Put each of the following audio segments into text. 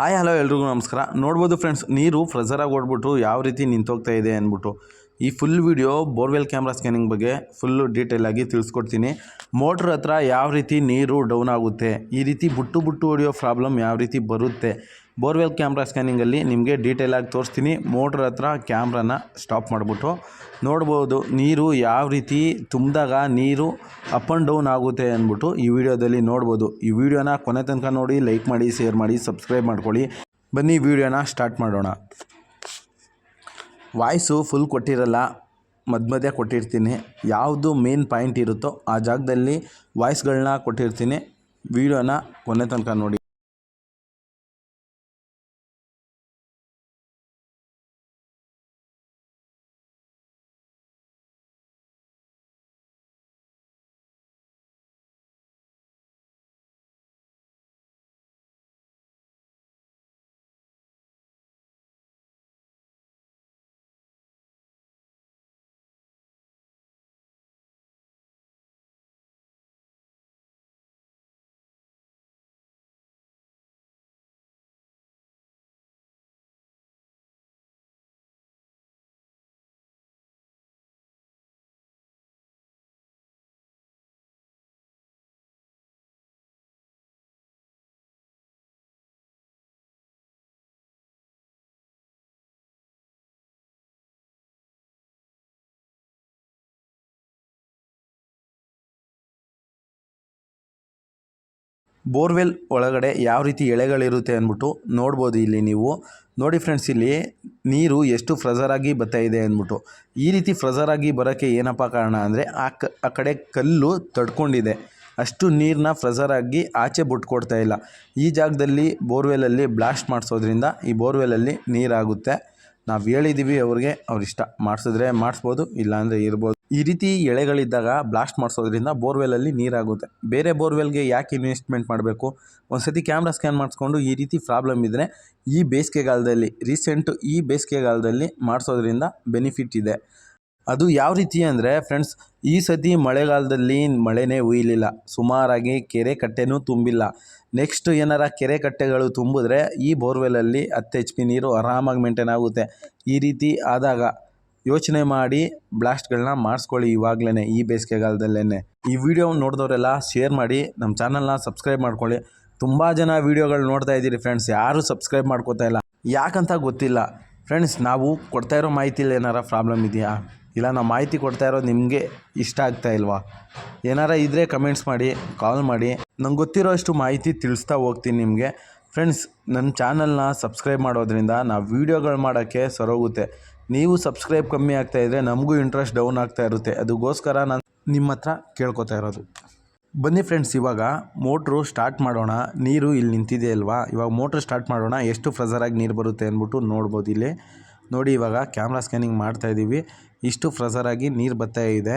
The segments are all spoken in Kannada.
ಹಾಯ್, ಹಲೋ ಎಲ್ರಿಗೂ ನಮಸ್ಕಾರ. ನೋಡ್ಬೋದು ಫ್ರೆಂಡ್ಸ್ ನೀರು ಫ್ರೆಜರಾಗಿ ಓಡ್ಬಿಟ್ಟು ಯಾವ ರೀತಿ ನಿಂತೋಗ್ತಾ ಇದೆ ಅಂದ್ಬಿಟ್ಟು ಈ full video borewell camera scanning ಬಗ್ಗೆ ಫುಲ್ಲು ಡೀಟೇಲ್ ಆಗಿ ತಿಳಿಸ್ಕೊಡ್ತೀನಿ. ಮೋಟ್ರ್ ಹತ್ರ ಯಾವ ರೀತಿ ನೀರು ಡೌನ್ ಆಗುತ್ತೆ, ಈ ರೀತಿ ಬುಟ್ಟು ಬುಟ್ಟು ಹೊಡೆಯೋ ಪ್ರಾಬ್ಲಮ್ ಯಾವ ರೀತಿ ಬರುತ್ತೆ ಬೋರ್ವೆಲ್ ಕ್ಯಾಮ್ರಾ ಸ್ಕ್ಯಾನಿಂಗಲ್ಲಿ ನಿಮಗೆ ಡೀಟೇಲಾಗಿ ತೋರಿಸ್ತೀನಿ. ಮೋಟ್ರ್ ಹತ್ರ ಕ್ಯಾಮ್ರಾನ ಸ್ಟಾಪ್ ಮಾಡಿಬಿಟ್ಟು ನೋಡ್ಬೋದು ನೀರು ಯಾವ ರೀತಿ ತುಂಬಿದಾಗ ನೀರು ಅಪ್ ಆ್ಯಂಡ್ ಡೌನ್ ಆಗುತ್ತೆ ಅಂದ್ಬಿಟ್ಟು ಈ ವಿಡಿಯೋದಲ್ಲಿ ನೋಡ್ಬೋದು. ಈ ವಿಡಿಯೋನ ಕೊನೆ ತನಕ ನೋಡಿ ಲೈಕ್ ಮಾಡಿ ಶೇರ್ ಮಾಡಿ ಸಬ್ಸ್ಕ್ರೈಬ್ ಮಾಡ್ಕೊಳ್ಳಿ. ಬನ್ನಿ ವಿಡಿಯೋನ ಸ್ಟಾರ್ಟ್ ಮಾಡೋಣ. ವಾಯ್ಸು ಫುಲ್ ಕೊಟ್ಟಿರಲ್ಲ, ಮಧ್ಯ ಮಧ್ಯ ಕೊಟ್ಟಿರ್ತೀನಿ. ಯಾವುದು ಮೇನ್ ಪಾಯಿಂಟ್ ಇರುತ್ತೋ ಆ ಜಾಗದಲ್ಲಿ ವಾಯ್ಸ್ಗಳನ್ನ ಕೊಟ್ಟಿರ್ತೀನಿ. ವಿಡಿಯೋನ ಕೊನೆ ತನಕ ನೋಡಿ. ಬೋರ್ವೆಲ್ ಒಳಗಡೆ ಯಾವ ರೀತಿ ಎಳೆಗಳಿರುತ್ತೆ ಅಂದ್ಬಿಟ್ಟು ನೋಡ್ಬೋದು ಇಲ್ಲಿ ನೀವು. ನೋಡಿ ಫ್ರೆಂಡ್ಸ್ ಇಲ್ಲಿ ನೀರು ಎಷ್ಟು ಫ್ರೆಜರ್ ಆಗಿ ಬರ್ತಾ ಇದೆ ಅಂದ್ಬಿಟ್ಟು. ಈ ರೀತಿ ಫ್ರೆಜರ್ ಆಗಿ ಬರೋಕ್ಕೆ ಏನಪ್ಪ ಕಾರಣ ಅಂದರೆ ಆ ಕ, ಆ ಕಡೆ ಕಲ್ಲು ತಡ್ಕೊಂಡಿದೆ. ಅಷ್ಟು ನೀರನ್ನ ಫ್ರೆಜರ್ ಆಗಿ ಆಚೆ ಬಿಟ್ಕೊಡ್ತಾ ಇಲ್ಲ. ಈ ಜಾಗದಲ್ಲಿ ಬೋರ್ವೆಲಲ್ಲಿ ಬ್ಲಾಸ್ಟ್ ಮಾಡಿಸೋದ್ರಿಂದ ಈ ಬೋರ್ವೆಲಲ್ಲಿ ನೀರಾಗುತ್ತೆ. ನಾವು ಹೇಳಿದ್ದೀವಿ ಅವ್ರಿಗೆ ಅವ್ರ ಇಷ್ಟ. ಮಾಡಿಸಿದ್ರೆ ಮಾಡಿಸ್ಬೋದು, ಇಲ್ಲಾಂದರೆ ಇರ್ಬೋದು. ಈ ರೀತಿ ಎಳೆಗಳಿದ್ದಾಗ ಬ್ಲಾಸ್ಟ್ ಮಾಡಿಸೋದ್ರಿಂದ ಬೋರ್ವೆಲಲ್ಲಿ ನೀರಾಗುತ್ತೆ. ಬೇರೆ ಬೋರ್ವೆಲ್ಗೆ ಯಾಕೆ ಇನ್ವೆಸ್ಟ್ಮೆಂಟ್ ಮಾಡಬೇಕು? ಒಂದು ಸತಿ ಕ್ಯಾಮ್ರಾ ಸ್ಕ್ಯಾನ್ ಮಾಡಿಸ್ಕೊಂಡು ಈ ರೀತಿ ಪ್ರಾಬ್ಲಮ್ ಇದ್ದರೆ ಈ ಬೇಸಿಗೆಗಾಲದಲ್ಲಿ ರೀಸೆಂಟು ಈ ಬೇಸಿಗೆಗಾಲದಲ್ಲಿ ಮಾಡಿಸೋದ್ರಿಂದ ಬೆನಿಫಿಟ್ ಇದೆ. ಅದು ಯಾವ ರೀತಿ ಅಂದರೆ ಫ್ರೆಂಡ್ಸ್ ಈ ಸತಿ ಮಳೆಗಾಲದಲ್ಲಿ ಮಳೆನೇ ಉಯ್ಲಿಲ್ಲ ಸುಮಾರಾಗಿ ಕೆರೆ ಕಟ್ಟೆನೂ ತುಂಬಿಲ್ಲ. ನೆಕ್ಸ್ಟ್ ಏನಾರ ಕೆರೆ ಕಟ್ಟೆಗಳು ತುಂಬಿದ್ರೆ ಈ ಬೋರ್ವೆಲಲ್ಲಿ ಹತ್ತು ಎಚ್ ಪಿ ನೀರು ಆರಾಮಾಗಿ ಮೇಂಟೈನ್ ಆಗುತ್ತೆ. ಈ ರೀತಿ ಆದಾಗ ಯೋಚನೆ ಮಾಡಿ ಬ್ಲಾಸ್ಟ್ಗಳನ್ನ ಮಾಡಿಸ್ಕೊಳ್ಳಿ ಇವಾಗಲೇ ಈ ಬೇಸಿಗೆಗಾಲದಲ್ಲೇ ಈ ವಿಡಿಯೋ ನೋಡಿದವರೆಲ್ಲ ಶೇರ್ ಮಾಡಿ ನಮ್ಮ ಚಾನಲ್ನ ಸಬ್ಸ್ಕ್ರೈಬ್ ಮಾಡ್ಕೊಳ್ಳಿ. ತುಂಬ ಜನ ವೀಡಿಯೋಗಳು ನೋಡ್ತಾ ಇದ್ದೀರಿ ಫ್ರೆಂಡ್ಸ್ ಯಾರೂ ಸಬ್ಸ್ಕ್ರೈಬ್ ಮಾಡ್ಕೋತಾ ಇಲ್ಲ. ಯಾಕಂತ ಗೊತ್ತಿಲ್ಲ. ಫ್ರೆಂಡ್ಸ್ ನಾವು ಕೊಡ್ತಾ ಇರೋ ಮಾಹಿತಿಲಿ ಏನಾರ ಪ್ರಾಬ್ಲಮ್ ಇದೆಯಾ? ಇಲ್ಲ ನಾವು ಮಾಹಿತಿ ಕೊಡ್ತಾ ಇರೋದು ನಿಮಗೆ ಇಷ್ಟ ಆಗ್ತಾ ಇಲ್ವಾ? ಏನಾರ ಇದ್ದರೆ ಕಮೆಂಟ್ಸ್ ಮಾಡಿ ಕಾಲ್ ಮಾಡಿ. ನಂಗೆ ಗೊತ್ತಿರೋ ಅಷ್ಟು ಮಾಹಿತಿ ತಿಳಿಸ್ತಾ ಹೋಗ್ತೀನಿ ನಿಮಗೆ. ಫ್ರೆಂಡ್ಸ್ ನನ್ನ ಚಾನಲ್ನ ಸಬ್ಸ್ಕ್ರೈಬ್ ಮಾಡೋದ್ರಿಂದ ನಾವು ವೀಡಿಯೋಗಳು ಮಾಡೋಕ್ಕೆ ಸರೋಗುತ್ತೆ. ನೀವು ಸಬ್ಸ್ಕ್ರೈಬ್ ಕಮ್ಮಿ ಆಗ್ತಾ ಇದ್ದರೆ ನಮಗೂ ಇಂಟ್ರೆಸ್ಟ್ ಡೌನ್ ಆಗ್ತಾ ಇರುತ್ತೆ. ಅದಕ್ಕೋಸ್ಕರ ನಾನು ನಿಮ್ಮ ಹತ್ರ ಕೇಳ್ಕೊತಾ ಇರೋದು. ಬನ್ನಿ ಫ್ರೆಂಡ್ಸ್ ಇವಾಗ ಮೋಟ್ರು ಸ್ಟಾರ್ಟ್ ಮಾಡೋಣ. ನೀರು ಇಲ್ಲಿ ನಿಂತಿದೆ ಅಲ್ವಾ? ಇವಾಗ ಮೋಟ್ರ್ ಸ್ಟಾರ್ಟ್ ಮಾಡೋಣ. ಎಷ್ಟು ಫ್ರೆಸರಾಗಿ ನೀರು ಬರುತ್ತೆ ಅಂದ್ಬಿಟ್ಟು ನೋಡ್ಬೋದು ಇಲ್ಲಿ. ನೋಡಿ ಇವಾಗ ಕ್ಯಾಮ್ರಾ ಸ್ಕ್ಯಾನಿಂಗ್ ಮಾಡ್ತಾ ಇದ್ದೀವಿ. ಇಷ್ಟು ಫ್ರೆಸರಾಗಿ ನೀರು ಬರ್ತಾ ಇದೆ.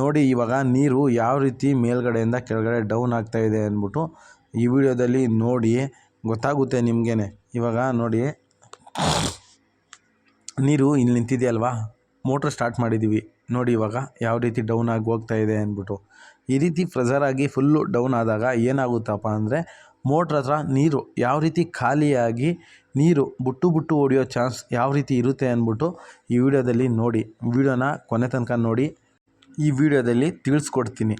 ನೋಡಿ ಇವಾಗ ನೀರು ಯಾವ ರೀತಿ ಮೇಲ್ಗಡೆಯಿಂದ ಕೆಳಗಡೆ ಡೌನ್ ಆಗ್ತಾ ಇದೆ ಅಂದ್ಬಿಟ್ಟು ಈ ವಿಡಿಯೋದಲ್ಲಿ ನೋಡಿ ಗೊತ್ತಾಗುತ್ತೆ ನಿಮಗೇ ಇವಾಗ ನೋಡಿ. ನೀರು ಇಲ್ಲಿ ನಿಂತಿದೆಯಲ್ವಾ? ಮೋಟ್ರ್ ಸ್ಟಾರ್ಟ್ ಮಾಡಿದ್ದೀವಿ. ನೋಡಿ ಇವಾಗ ಯಾವ ರೀತಿ ಡೌನ್ ಆಗಿ ಹೋಗ್ತಾ ಇದೆ ಅಂದ್ಬಿಟ್ಟು. ಈ ರೀತಿ ಫ್ರೆಜರ್ ಆಗಿ ಫುಲ್ಲು ಡೌನ್ ಆದಾಗ ಏನಾಗುತ್ತಪ್ಪ ಅಂದರೆ ಮೋಟ್ರ್ ಹತ್ರ ನೀರು ಯಾವ ರೀತಿ ಖಾಲಿಯಾಗಿ ನೀರು ಬುಟ್ಟು ಬುಟ್ಟು ಹೊಡೆಯೋ ಚಾನ್ಸ್ ಯಾವ ರೀತಿ ಇರುತ್ತೆ ಅಂದ್ಬಿಟ್ಟು ಈ ವಿಡಿಯೋದಲ್ಲಿ ನೋಡಿ. ವಿಡಿಯೋನ ಕೊನೆ ತನಕ ನೋಡಿ. ಈ ವಿಡಿಯೋದಲ್ಲಿ ತಿಳಿಸ್ಕೊಡ್ತೀನಿ.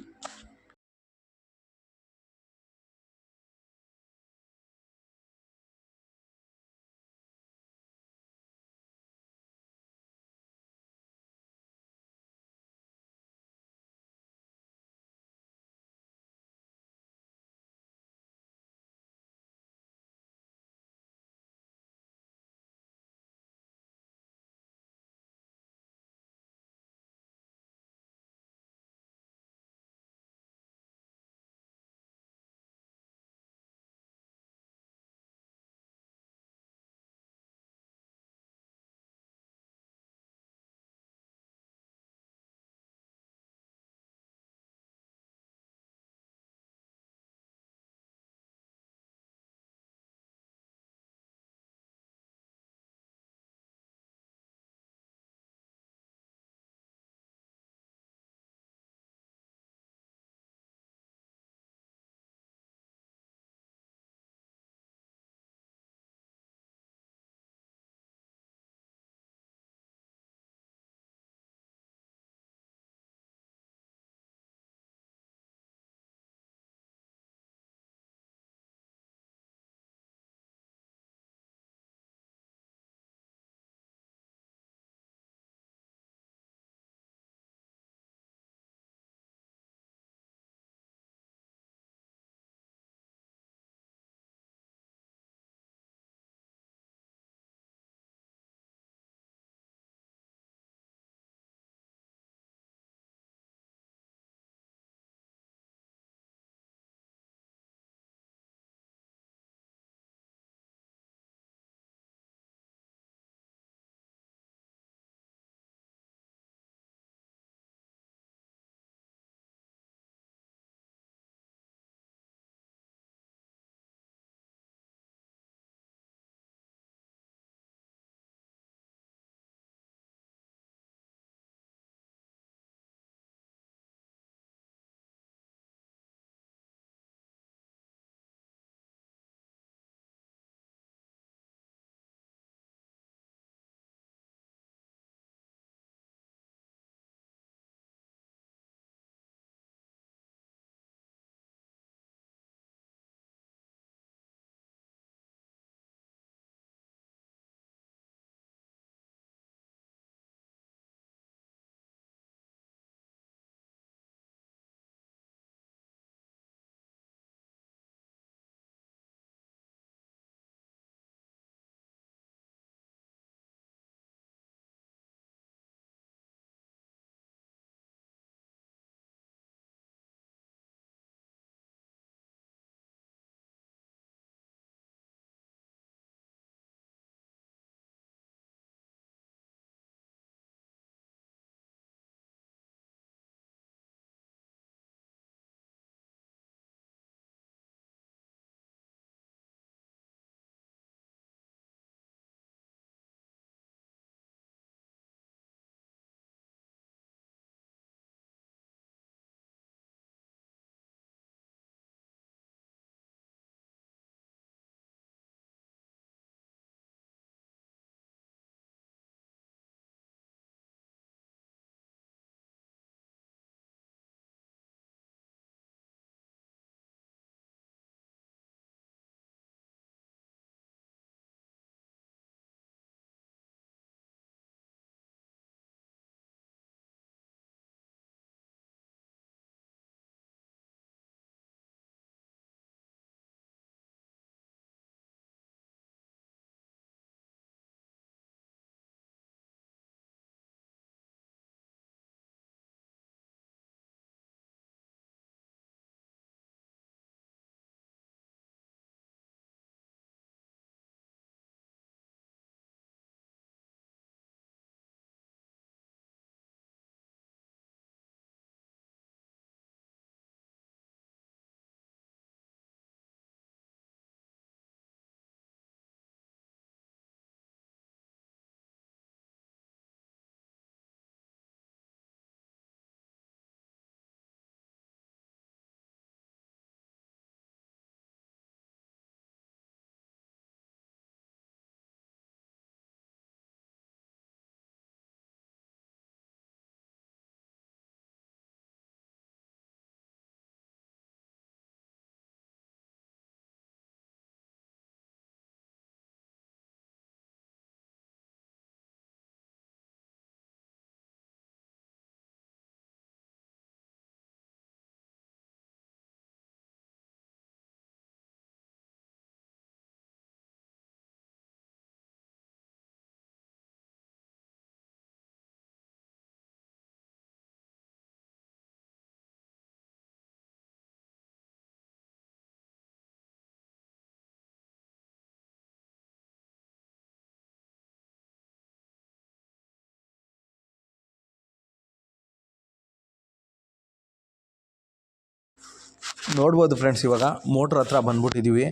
ನೋಡ್ಬೋದು ಫ್ರೆಂಡ್ಸ್ ಇವಾಗ ಮೋಟ್ರ್ ಹತ್ರ ಬಂದ್ಬಿಟ್ಟಿದ್ದೀವಿ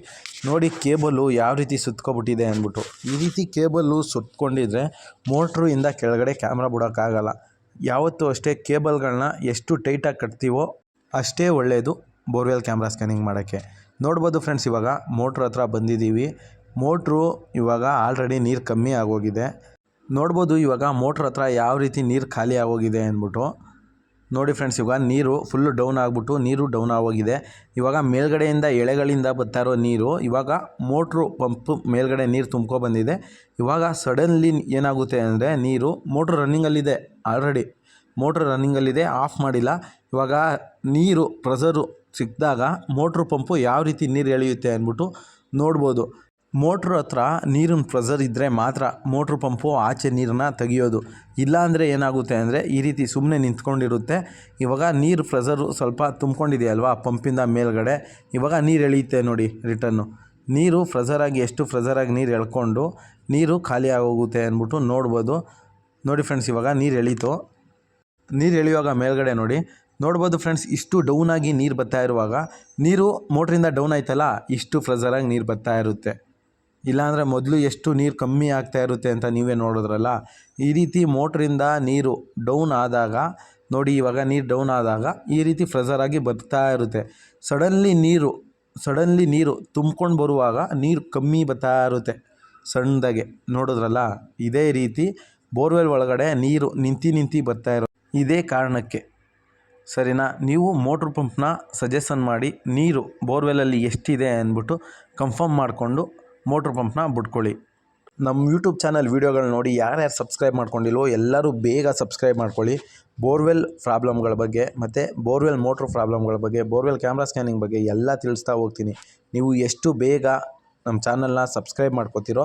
ನೋಡಿ ಕೇಬಲ್ಲು ಯಾವ ರೀತಿ ಸುತ್ಕೊಬಿಟ್ಟಿದೆ ಅಂದ್ಬಿಟ್ಟು. ಈ ರೀತಿ ಕೇಬಲ್ಲು ಸುತ್ಕೊಂಡಿದ್ರೆ ಮೋಟ್ರು ಇಂದ ಕೆಳಗಡೆ ಕ್ಯಾಮ್ರಾ ಬಿಡೋಕ್ಕಾಗಲ್ಲ. ಯಾವತ್ತೂ ಅಷ್ಟೇ ಕೇಬಲ್ಗಳನ್ನ ಎಷ್ಟು ಟೈಟಾಗಿ ಕಟ್ತೀವೋ ಅಷ್ಟೇ ಒಳ್ಳೆಯದು ಬೋರ್ವೆಲ್ ಕ್ಯಾಮ್ರಾ ಸ್ಕ್ಯಾನಿಂಗ್ ಮಾಡೋಕ್ಕೆ. ನೋಡ್ಬೋದು ಫ್ರೆಂಡ್ಸ್ ಇವಾಗ ಮೋಟ್ರ್ ಹತ್ರ ಬಂದಿದ್ದೀವಿ ಮೋಟ್ರು ಇವಾಗ ಆಲ್ರೆಡಿ ನೀರು ಕಮ್ಮಿ ಆಗೋಗಿದೆ. ನೋಡ್ಬೋದು ಇವಾಗ ಮೋಟ್ರ್ ಹತ್ರ ಯಾವ ರೀತಿ ನೀರು ಖಾಲಿ ಆಗೋಗಿದೆ ಅಂದ್ಬಿಟ್ಟು. ನೋಡಿ ಫ್ರೆಂಡ್ಸ್ ಇವಾಗ ನೀರು ಫುಲ್ಲು ಡೌನ್ ಆಗಿಬಿಟ್ಟು ನೀರು ಡೌನ್ ಆಗೋಗಿದೆ. ಇವಾಗ ಮೇಲ್ಗಡೆಯಿಂದ ಎಳೆಗಳಿಂದ ಬರ್ತಾ ಇರೋ ನೀರು, ಇವಾಗ ಮೋಟ್ರು ಪಂಪ್ ಮೇಲ್ಗಡೆ ನೀರು ತುಂಬ್ಕೊ ಬಂದಿದೆ. ಇವಾಗ ಸಡನ್ಲಿ ಏನಾಗುತ್ತೆ ಅಂದರೆ ನೀರು ಮೋಟ್ರ್ ರನ್ನಿಂಗಲ್ಲಿದೆ ಆಲ್ರೆಡಿ ಮೋಟ್ರ್ ರನ್ನಿಂಗಲ್ಲಿದೆ ಆಫ್ ಮಾಡಿಲ್ಲ. ಇವಾಗ ನೀರು ಪ್ರೆಸರು ಸಿಕ್ಕಿದಾಗ ಮೋಟ್ರು ಪಂಪು ಯಾವ ರೀತಿ ನೀರು ಎಳೆಯುತ್ತೆ ಅಂದ್ಬಿಟ್ಟು ನೋಡ್ಬೋದು. ಮೋಟ್ರ್ ಹತ್ರ ನೀರಿನ ಪ್ರೆಸರ್ ಇದ್ದರೆ ಮಾತ್ರ ಮೋಟ್ರ್ ಪಂಪು ಆಚೆ ನೀರನ್ನ ತೆಗಿಯೋದು. ಇಲ್ಲಾಂದರೆ ಏನಾಗುತ್ತೆ ಅಂದರೆ ಈ ರೀತಿ ಸುಮ್ಮನೆ ನಿಂತ್ಕೊಂಡಿರುತ್ತೆ. ಇವಾಗ ನೀರು ಪ್ರೆಸರು ಸ್ವಲ್ಪ ತುಂಬ್ಕೊಂಡಿದೆಯಲ್ವಾ ಪಂಪಿಂದ ಮೇಲ್ಗಡೆ. ಇವಾಗ ನೀರು ಎಳೆಯುತ್ತೆ ನೋಡಿ ರಿಟರ್ನು ನೀರು ಫ್ರೆಸರಾಗಿ ಎಷ್ಟು ಫ್ರೆಸರಾಗಿ ನೀರು ಎಳ್ಕೊಂಡು ನೀರು ಖಾಲಿ ಆಗೋಗುತ್ತೆ ಅಂದ್ಬಿಟ್ಟು ನೋಡ್ಬೋದು. ನೋಡಿ ಫ್ರೆಂಡ್ಸ್ ಇವಾಗ ನೀರು ಎಳೀತು. ನೀರು ಎಳೆಯುವಾಗ ಮೇಲ್ಗಡೆ ನೋಡಿ. ನೋಡ್ಬೋದು ಫ್ರೆಂಡ್ಸ್ ಇಷ್ಟು ಡೌನ್ ಆಗಿ ನೀರು ಬರ್ತಾ ಇರುವಾಗ ನೀರು ಮೋಟ್ರಿಂದ ಡೌನ್ ಆಯ್ತಲ್ಲ, ಇಷ್ಟು ಫ್ರೆಸರಾಗಿ ನೀರು ಬರ್ತಾ ಇರುತ್ತೆ. ಇಲ್ಲಾಂದರೆ ಮೊದಲು ಎಷ್ಟು ನೀರು ಕಮ್ಮಿ ಆಗ್ತಾ ಇರುತ್ತೆ ಅಂತ ನೀವೇ ನೋಡಿದ್ರಲ್ಲ? ಈ ರೀತಿ ಮೋಟ್ರಿಂದ ನೀರು ಡೌನ್ ಆದಾಗ, ನೋಡಿ ಇವಾಗ ನೀರು ಡೌನ್ ಆದಾಗ ಈ ರೀತಿ ಫ್ರೆಸರಾಗಿ ಬರ್ತಾ ಇರುತ್ತೆ. ಸಡನ್ಲಿ ನೀರು ಸಡನ್ಲಿ ನೀರು ತುಂಬ್ಕೊಂಡು ಬರುವಾಗ ನೀರು ಕಮ್ಮಿ ಬರ್ತಾ ಇರುತ್ತೆ ಸಣ್ಣದಾಗೆ. ನೋಡಿದ್ರಲ್ಲ? ಇದೇ ರೀತಿ ಬೋರ್ವೆಲ್ ಒಳಗಡೆ ನೀರು ನಿಂತು ನಿಂತು ಬರ್ತಾ ಇರೋ ಇದೇ ಕಾರಣಕ್ಕೆ. ಸರಿನಾ? ನೀವು ಮೋಟ್ರ್ ಪಂಪ್ನ ಸಜೆಷನ್ ಮಾಡಿ ನೀರು ಬೋರ್ವೆಲಲ್ಲಿ ಎಷ್ಟಿದೆ ಅಂದ್ಬಿಟ್ಟು ಕನ್ಫರ್ಮ್ ಮಾಡಿಕೊಂಡು ಮೋಟ್ರ್ ಪಂಪ್ನ ಬಿಟ್ಕೊಳ್ಳಿ. ನಮ್ಮ ಯೂಟ್ಯೂಬ್ ಚಾನಲ್ ವೀಡಿಯೋಗಳು ನೋಡಿ ಯಾರ್ಯಾರು ಸಬ್ಸ್ಕ್ರೈಬ್ ಮಾಡ್ಕೊಂಡಿಲ್ವೋ ಎಲ್ಲರೂ ಬೇಗ ಸಬ್ಸ್ಕ್ರೈಬ್ ಮಾಡ್ಕೊಳ್ಳಿ. ಬೋರ್ವೆಲ್ ಪ್ರಾಬ್ಲಮ್ಗಳ ಬಗ್ಗೆ ಮತ್ತು ಬೋರ್ವೆಲ್ ಮೋಟ್ರ್ ಪ್ರಾಬ್ಲಮ್ಗಳ ಬಗ್ಗೆ, ಬೋರ್ವೆಲ್ ಕ್ಯಾಮ್ರಾ ಸ್ಕ್ಯಾನಿಂಗ್ ಬಗ್ಗೆ ಎಲ್ಲ ತಿಳಿಸ್ತಾ ಹೋಗ್ತೀನಿ. ನೀವು ಎಷ್ಟು ಬೇಗ ನಮ್ಮ ಚಾನಲ್ನ ಸಬ್ಸ್ಕ್ರೈಬ್ ಮಾಡ್ಕೋತಿರೋ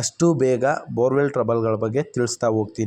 ಅಷ್ಟು ಬೇಗ ಬೋರ್ವೆಲ್ ಟ್ರಬಲ್ಗಳ ಬಗ್ಗೆ ತಿಳಿಸ್ತಾ ಹೋಗ್ತೀನಿ.